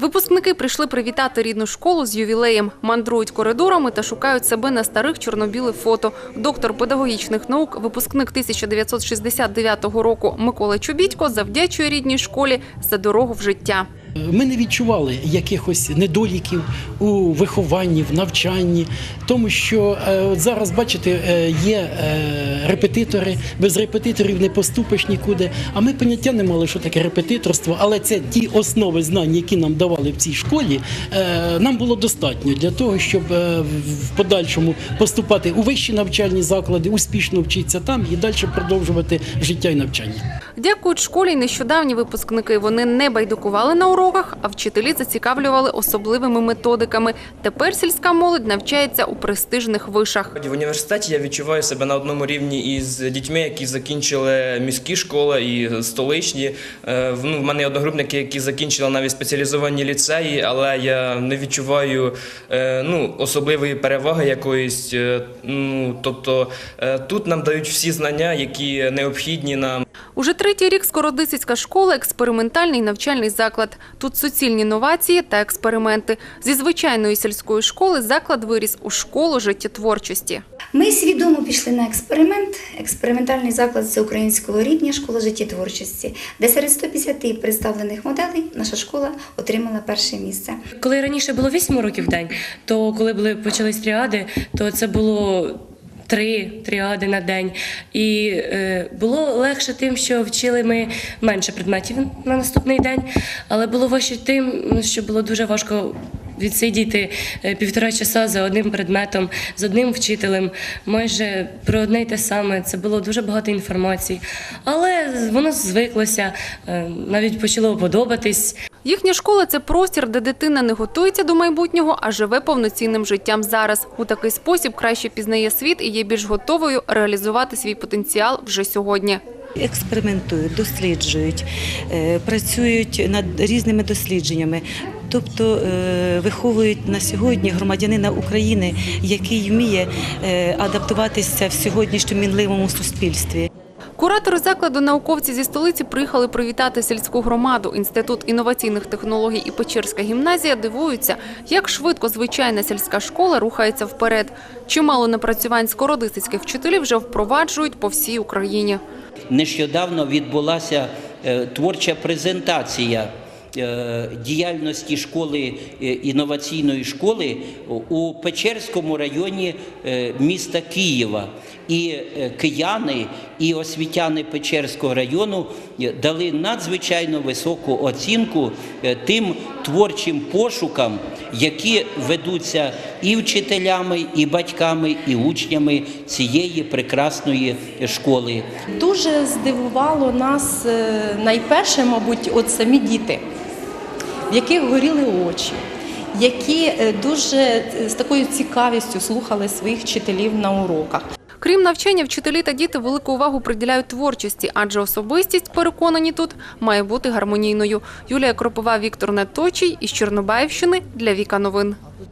Випускники прийшли привітати рідну школу з ювілеєм, мандрують коридорами та шукають себе на старих чорно-білих фото. Доктор педагогічних наук, випускник 1969 року Микола Чубітько завдячує рідній школі за дорогу в життя. Ми не відчували якихось недоліків у вихованні, в навчанні, тому що е, от зараз, бачите, е, є е, репетитори, без репетиторів не поступиш нікуди. А ми поняття не мали, що таке репетиторство, але це ті основи знань, які нам давали в цій школі, нам було достатньо для того, щоб в подальшому поступати у вищі навчальні заклади, успішно вчитися там і далі продовжувати життя і навчання. Дякують школі нещодавні випускники. Вони не байдикували на уроках, а вчителі зацікавлювали особливими методиками. Тепер сільська молодь навчається у престижних вишах. В університеті я відчуваю себе на одному рівні із дітьми, які закінчили міські школи і столичні. Е, Ну, в мене є одногрупники, які закінчили навіть спеціалізовані ліцеї, але я не відчуваю е, ну, особливої переваги якоїсь. е, Ну, тобто тут нам дають всі знання, які необхідні нам. Уже третій рік Скородисицька школа – експериментальний навчальний заклад. Тут суцільні новації та експерименти. Зі звичайної сільської школи заклад виріс у школу життєтворчості. Ми свідомо пішли на експеримент. Експериментальний заклад всеукраїнського рівня школа життєтворчості, де серед 150 представлених моделей наша школа отримала перше місце. Коли раніше було 8 уроків в день, то коли були почались тріади, то це було три тріади на день. І е, було легше тим, що вчили ми менше предметів на наступний день, але було важче тим, що було дуже важко. Відсидіти е, півтора часа за одним предметом, з одним вчителем, майже про одне й те саме. Це було дуже багато інформації, але воно звиклося, е, навіть почало подобатись. Їхня школа – це простір, де дитина не готується до майбутнього, а живе повноцінним життям зараз. У такий спосіб краще пізнає світ і є більш готовою реалізувати свій потенціал вже сьогодні. експериментують, досліджують, е, працюють над різними дослідженнями. Тобто е, виховують на сьогодні громадянина України, який вміє е, адаптуватися в сьогоднішньому мінливому суспільстві. Куратори закладу науковці зі столиці приїхали привітати сільську громаду. Інститут інноваційних технологій і Печерська гімназія дивуються, як швидко звичайна сільська школа рухається вперед. Чимало напрацювань скородисицьких вчителів вже впроваджують по всій Україні. Нещодавно відбулася е, творча презентація діяльності школи е, інноваційної школи у Печерському районі е, міста Києва. І е, кияни, і освітяни Печерського району е, дали надзвичайно високу оцінку е, тим творчим пошукам, які ведуться і вчителями, і батьками, і учнями цієї прекрасної школи. Дуже здивувало нас е, найперше, мабуть, от самі діти, в яких горіли очі, які е, дуже е, з такою цікавістю слухали своїх вчителів на уроках. Крім навчання, вчителі та діти велику увагу приділяють творчості, адже особистість, переконані тут, має бути гармонійною. Юлія Кропова, Віктор Неточій із Чорнобаївщини для Віка Новин.